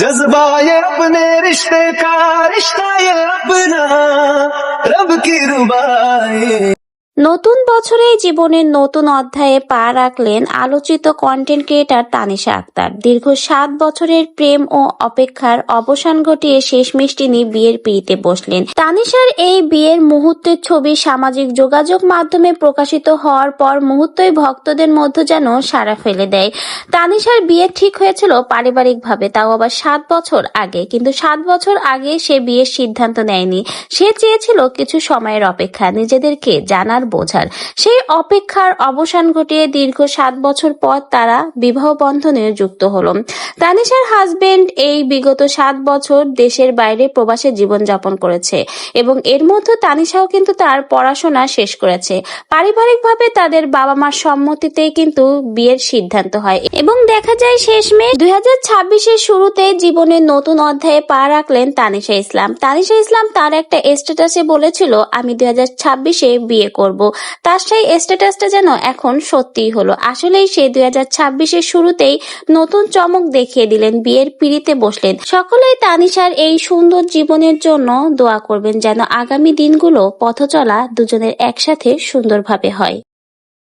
जज्बा ये अपने रिश्ते का रिश्ता ये अपना रब की रुबाई নতুন বছরে জীবনের নতুন অধ্যায়ে পা রাখলেন আলোচিত কন্টেন্ট ক্রিয়েটার তানিশা আক্তার। দীর্ঘ সাত বছরের প্রেম ও অপেক্ষার অবসান ঘটিয়ে শেষমেশ তিনি বিয়ের পিড়িতে বসলেন। তানিশার এই বিয়ের মুহূর্তের ছবি সামাজিক যোগাযোগ মাধ্যমে প্রকাশিত হওয়ার পর মুহূর্তই ভক্তদের মধ্যে যেন সাড়া ফেলে দেয়। তানিশার বিয়ে ঠিক হয়েছিল পারিবারিকভাবে, তাও আবার সাত বছর আগে। কিন্তু সাত বছর আগে সে বিয়ের সিদ্ধান্ত নেয়নি। সে চেয়েছিল কিছু সময়ের অপেক্ষা, নিজেদেরকে জানার বোঝার সেই অপেক্ষার অবসান ঘটিয়ে দীর্ঘ সাত বছর পর তারা বিবাহ বন্ধনে যুক্ত হলো। তানিশার হাজবেন্ড এই বিগত সাত বছর দেশের বাইরে প্রবাসে জীবনযাপন করেছে এবং এর মধ্যে তানিশাও কিন্তু তার পড়াশোনা শেষ করেছে। পারিবারিকভাবে তাদের বাবা মার সম্মতিতেই কিন্তু বিয়ের সিদ্ধান্ত হয় এবং দেখা যায় শেষমেশ দুই হাজার ছাব্বিশের শুরুতে জীবনের নতুন অধ্যায়ে পা রাখলেন তানিশা ইসলাম। তানিশা ইসলাম তার একটা স্ট্যাটাসে বলেছিল, আমি দুই হাজার ছাব্বিশে বিয়ে করব। তার সেই স্ট্যাটাসটা যেন এখন সত্যিই হলো। আসলেই সে দুই হাজার ছাব্বিশের শুরুতেই নতুন চমক দেখিয়ে দিলেন, বিয়ের পিড়িতে বসলেন। সকলেই তানিশার এই সুন্দর জীবনের জন্য দোয়া করবেন যেন আগামী দিনগুলো পথচলা দুজনের একসাথে সুন্দরভাবে হয়।